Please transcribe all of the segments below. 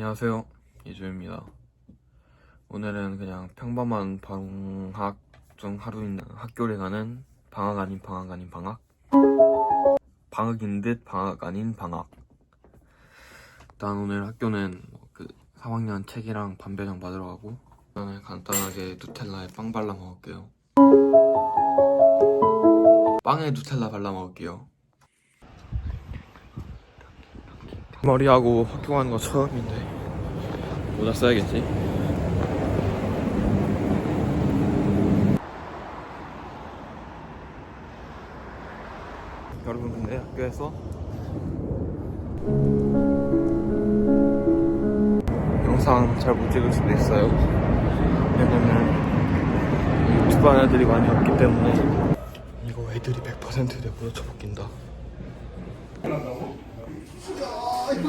안녕하세요. 이주입니다. 오늘은 그냥 평범한 방학 중 하루인 학교를 가는 방학 아닌 방학 아닌 방학? 방학인 듯 방학 아닌 방학. 일단 오늘 학교는 뭐그 3학년 책이랑 반배정 받으러 가고 저는 간단하게 누텔라에 빵 발라 먹을게요. 빵에 누텔라 발라 먹을게요 머리하고 학교 가는 거 처음인데 모자 써야겠지? 여러분 근데 학교에서 영상 잘 못 찍을 수도 있어요. 왜냐면 유튜브 하는 애들이 많이 없기 때문에 이거 애들이 100% 내보러 쳐먹긴다 근데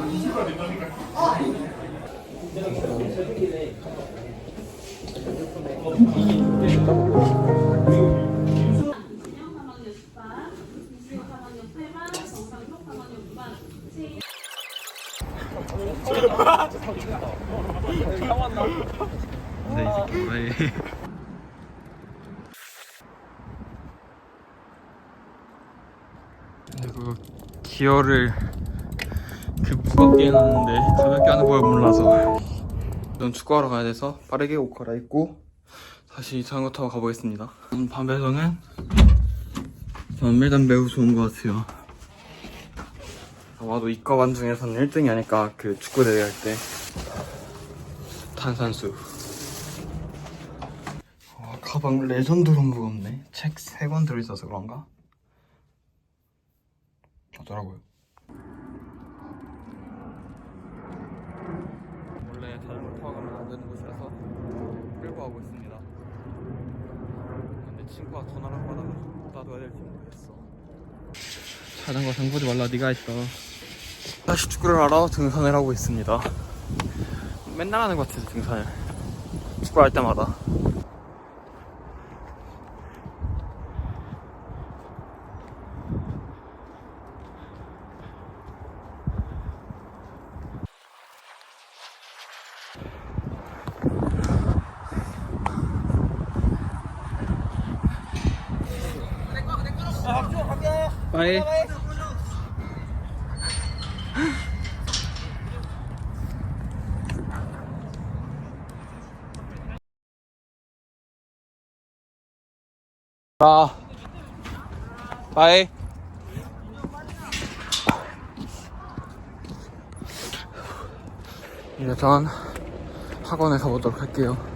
뭐해 근데 그 기어를 그 무겁게 해놨는데 가볍게 하는 걸 몰라서. 전 축구하러 가야 돼서 빠르게 옷 갈아입고 다시 자전거 타고 가보겠습니다. 밤배정은 일단 매우 좋은 것 같아요. 아마도 이과반 중에서는 1등이 아닐까 그 축구 대회 할 때. 탄산수. 와 가방 레전드로 무겁네. 책 3권 들어있어서 그런가? 어더라고요 원래 되는 곳이라서 끌고 가고 있습니다. 근데 친구가 전화를 안 받아가지고 놔둬야 될지 모르겠어. 자전거 장보지 말라 네가 했어. 다시 축구를 하러 등산을 하고 있습니다. 맨날 하는 것 같아서 등산을. 축구할 때마다 빠이. 아 빠이. 전 학원에 가보도록 할게요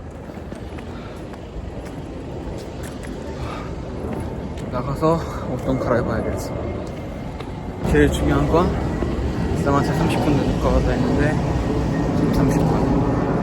나가서 옷좀 갈아입어야겠어 제일 중요한 건 일상한테 30분 늦을 것 같다 했는데 지금 30분